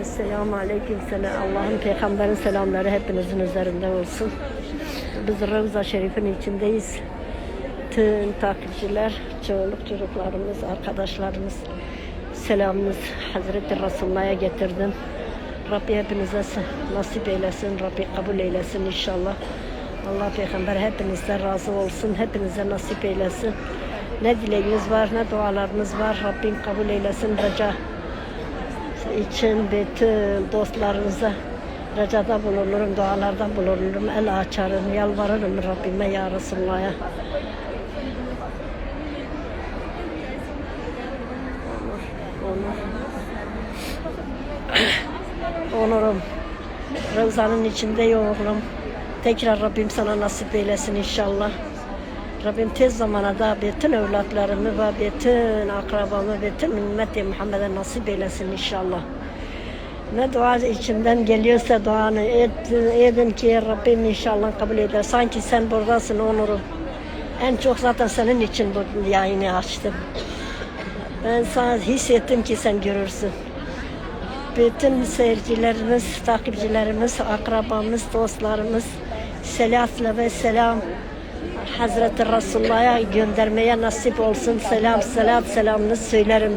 Esselamu Aleyküm selam. Allah'ın peygamberin selamları hepinizin üzerinde olsun. Biz Ravza Şerif'in içindeyiz. Tüm takipçiler, çoluk çocuklarımız, arkadaşlarımız selamınız Hazreti Resulullah'a getirdim. Rabbi hepinize nasip eylesin, Rabbi kabul eylesin inşallah. Allah peygamber hepinizden razı olsun, hepinize nasip eylesin. Ne dileğiniz var, ne dualarınız var. Rabbim kabul eylesin, reca için bütün dostlarınıza recada bulunurum, dualarda bulunurum, el açarım, yalvarırım Rabbime ya Resulullah'a. Onur, onur. Onurum. Rızanın içinde yoğurum. Tekrar Rabbim sana nasip eylesin inşallah. Rabbim tez zamana da bütün evlatlarımı ve bütün akrabamı, bütün ümmeti Muhammed'e nasip eylesin inşallah. Ne dua içinden geliyorsa duanı et, edin ki Rabbim inşallah kabul eder. Sanki sen buradasın onurum. En çok zaten senin için bu yayını açtım. Ben sana hissettim ki sen görürsün. Bütün seyircilerimiz, takipçilerimiz, akrabamız, dostlarımız selatla ve selam Hazreti Resulullah'a göndermeye nasip olsun. Selam, selat, selamını söylerim.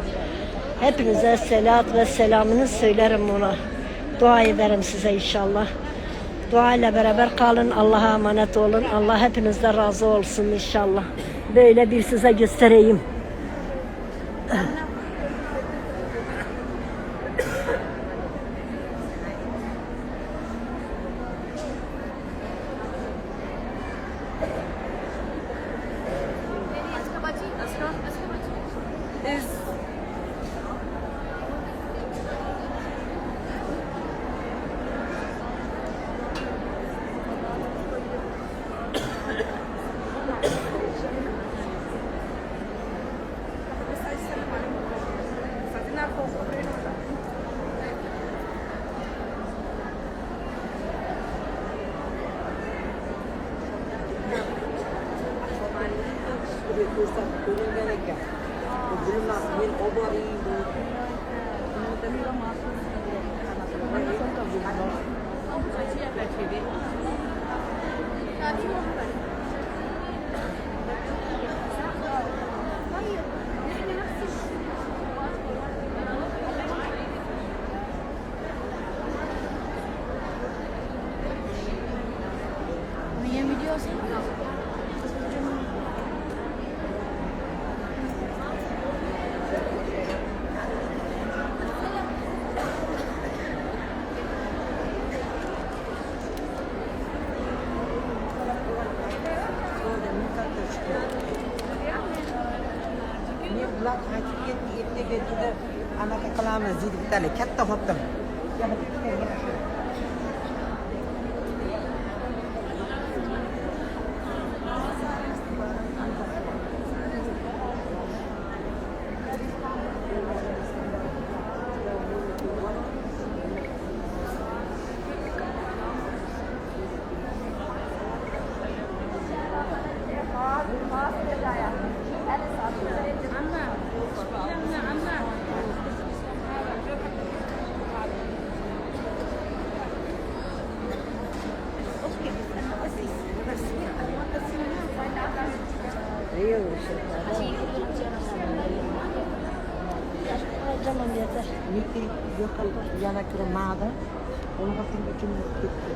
Hepinize selat ve selamını söylerim ona. Dua ederim size inşallah. Dua ile beraber kalın. Allah'a emanet olun. Allah hepinizden razı olsun inşallah. Böyle bir size göstereyim. Bruna, Min juda anaqa qilamiz deydi bittalik katta xotin. Canım yeter. Yok yana kira mağda. Onu hatırlıyorum.